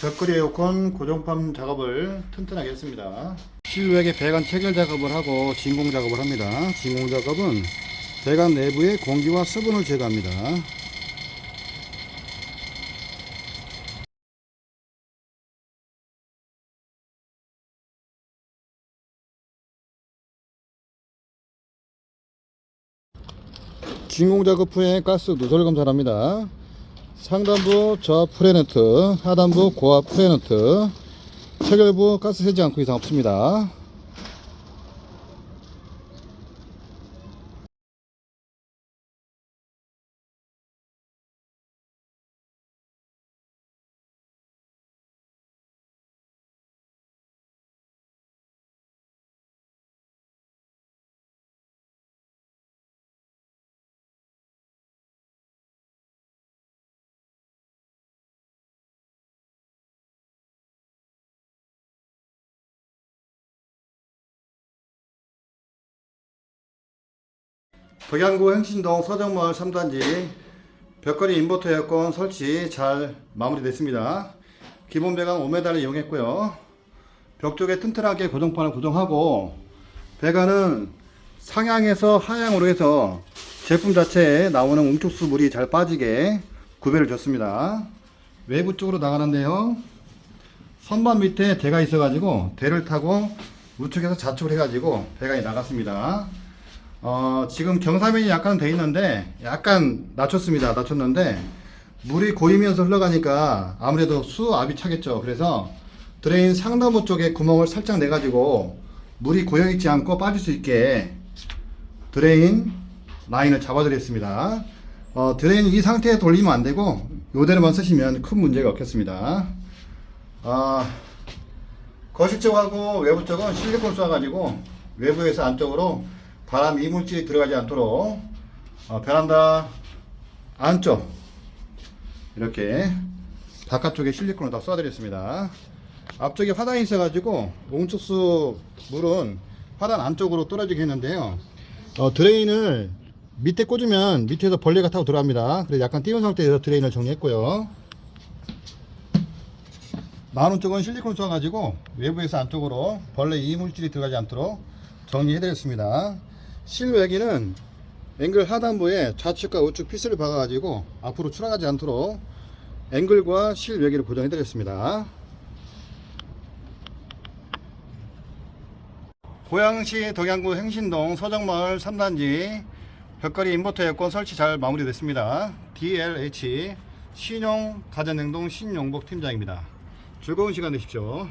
벽걸이 에어컨 고정판 작업을 튼튼하게 했습니다. 실외에 배관 체결 작업을 하고 진공 작업을 합니다. 진공 작업은 배관 내부의 공기와 수분을 제거합니다. 진공 작업 후에 가스 누설 검사를 합니다. 상단부 저압 프레너트, 하단부 고압 프레너트, 체결부 가스 새지 않고 이상 없습니다. 덕양구 행신동 서정마을 3단지 벽걸이 인버터 에어컨 설치 잘 마무리됐습니다. 기본 배관 5m를 이용했고요. 벽 쪽에 튼튼하게 고정판을 고정하고 배관은 상향에서 하향으로 해서 제품 자체에 나오는 웅촉수 물이 잘 빠지게 구배를 줬습니다. 외부 쪽으로 나가는데요. 선반 밑에 대가 있어가지고 대를 타고 우측에서 좌측으로 해가지고 배관이 나갔습니다. 어, 지금 경사면이 약간 돼 있는데 약간 낮췄습니다. 낮췄는데 물이 고이면서 흘러가니까 아무래도 수압이 차겠죠. 그래서 드레인 상단부 쪽에 구멍을 살짝 내 가지고 물이 고여 있지 않고 빠질 수 있게 드레인 라인을 잡아드렸습니다. 어, 드레인 이 상태에 돌리면 안 되고 요대로만 쓰시면 큰 문제가 없겠습니다. 아, 거실 쪽하고 외부 쪽은 실리콘 쏴가지고 외부에서 안쪽으로 바람 이물질이 들어가지 않도록 어, 베란다 안쪽 이렇게 바깥쪽에 실리콘을 다 쏴드렸습니다. 앞쪽에 화단이 있어가지고 옹촉수 물은 화단 안쪽으로 떨어지게 했는데요. 어, 드레인을 밑에 꽂으면 밑에서 벌레가 타고 들어갑니다. 그래서 약간 띄운 상태에서 드레인을 정리했고요. 나눈 쪽은 실리콘 쏴가지고 외부에서 안쪽으로 벌레 이물질이 들어가지 않도록 정리해드렸습니다. 실외기는 앵글 하단부에 좌측과 우측 피스를 박아가지고 앞으로 추락하지 않도록 앵글과 실외기를 고정해드렸습니다. 고양시 덕양구 행신동 서정마을 3단지 벽걸이 인버터 에어컨 설치 잘 마무리됐습니다. DLH 신용 가전냉동 신용복 팀장입니다. 즐거운 시간 되십시오.